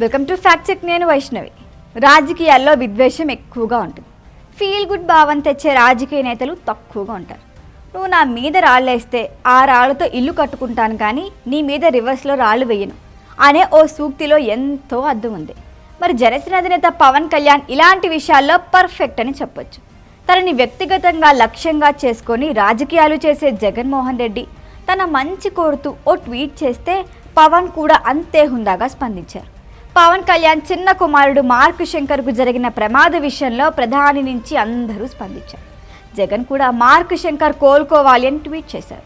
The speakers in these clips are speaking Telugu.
వెల్కమ్ టు ఫ్యాక్ట్ చెక్ నేను వైష్ణవి. రాజకీయాల్లో విద్వేషం ఎక్కువగా ఉంటుంది. ఫీల్ గుడ్ భావం తెచ్చే రాజకీయ నేతలు తక్కువగా ఉంటారు. నువ్వు నా మీద రాళ్ళేస్తే ఆ రాళ్ళతో ఇల్లు కట్టుకుంటాను కానీ నీ మీద రివర్స్లో రాళ్ళు వేయను అనే ఓ సూక్తిలో ఎంతో అర్థం ఉంది. మరి జనసేన అధినేత పవన్ కళ్యాణ్ ఇలాంటి విషయాల్లో పర్ఫెక్ట్ అని చెప్పొచ్చు. తనని వ్యక్తిగతంగా లక్ష్యంగా చేసుకొని రాజకీయాలు చేసే జగన్మోహన్ రెడ్డి తన మంచి కోరుతూ ఓ ట్వీట్ చేస్తే పవన్ కూడా అంతే హుందాగా స్పందించారు. పవన్ కళ్యాణ్ చిన్న కుమారుడు మార్క్ శంకర్కు జరిగిన ప్రమాద విషయంలో ప్రధాని నుంచి అందరూ స్పందించారు. జగన్ కూడా మార్క్ శంకర్ కోలుకోవాలి అని ట్వీట్ చేశారు.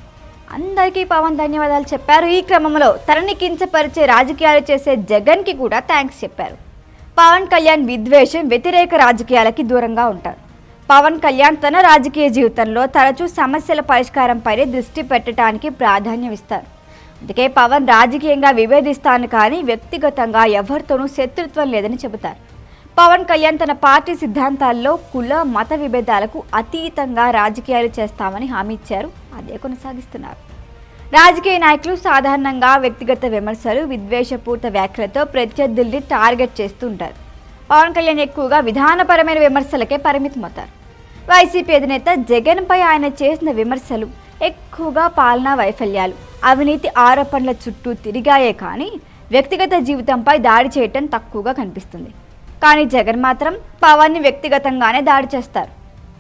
అందరికీ పవన్ ధన్యవాదాలు చెప్పారు. ఈ క్రమంలో తనని కించపరిచే రాజకీయాలు చేసే జగన్కి కూడా థ్యాంక్స్ చెప్పారు. పవన్ కళ్యాణ్ విద్వేషం వ్యతిరేక రాజకీయాలకి దూరంగా ఉంటారు. పవన్ కళ్యాణ్ తన రాజకీయ జీవితంలో తరచూ సమస్యల పరిష్కారంపైనే దృష్టి పెట్టడానికి ప్రాధాన్యమిస్తారు. అందుకే పవన్ రాజకీయంగా విభేదిస్తాను కానీ వ్యక్తిగతంగా ఎవరితోనూ శత్రుత్వం లేదని చెబుతారు. పవన్ కళ్యాణ్ తన పార్టీ సిద్ధాంతాల్లో కుల మత విభేదాలకు అతీతంగా రాజకీయాలు చేస్తామని హామీ ఇచ్చారు. అదే కొనసాగిస్తున్నారు. రాజకీయ నాయకులు సాధారణంగా వ్యక్తిగత విమర్శలు విద్వేషపూరిత వ్యాఖ్యలతో ప్రత్యర్థుల్ని టార్గెట్ చేస్తుంటారు పవన్ కళ్యాణ్ ఎక్కువగా విధానపరమైన విమర్శలకే పరిమితమవుతారు. వైసీపీ అధినేత జగన్పై ఆయన చేసిన విమర్శలు ఎక్కువగా పాలనా వైఫల్యాలు. అవినీతి ఆరోపణల చుట్టూ తిరిగాయే కానీ వ్యక్తిగత జీవితంపై దాడి చేయటం తక్కువగా కనిపిస్తుంది. కానీ జగన్ మాత్రం పవన్ని వ్యక్తిగతంగానే దాడి చేస్తారు.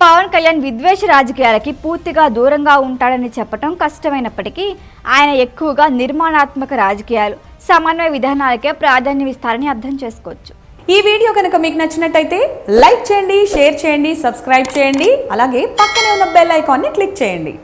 పవన్ కళ్యాణ్ విద్వేష రాజకీయాలకి పూర్తిగా దూరంగా ఉంటాడని చెప్పటం కష్టమైనప్పటికీ ఆయన ఎక్కువగా నిర్మాణాత్మక రాజకీయాలు సమన్వయ విధానాలకే ప్రాధాన్యం ఇస్తారని అర్థం చేసుకోవచ్చు. ఈ వీడియో కనుక మీకు నచ్చినట్టయితే లైక్ చేయండి షేర్ చేయండి సబ్స్క్రైబ్ చేయండి అలాగే పక్కనే ఉన్న బెల్ ఐకాన్ని క్లిక్ చేయండి.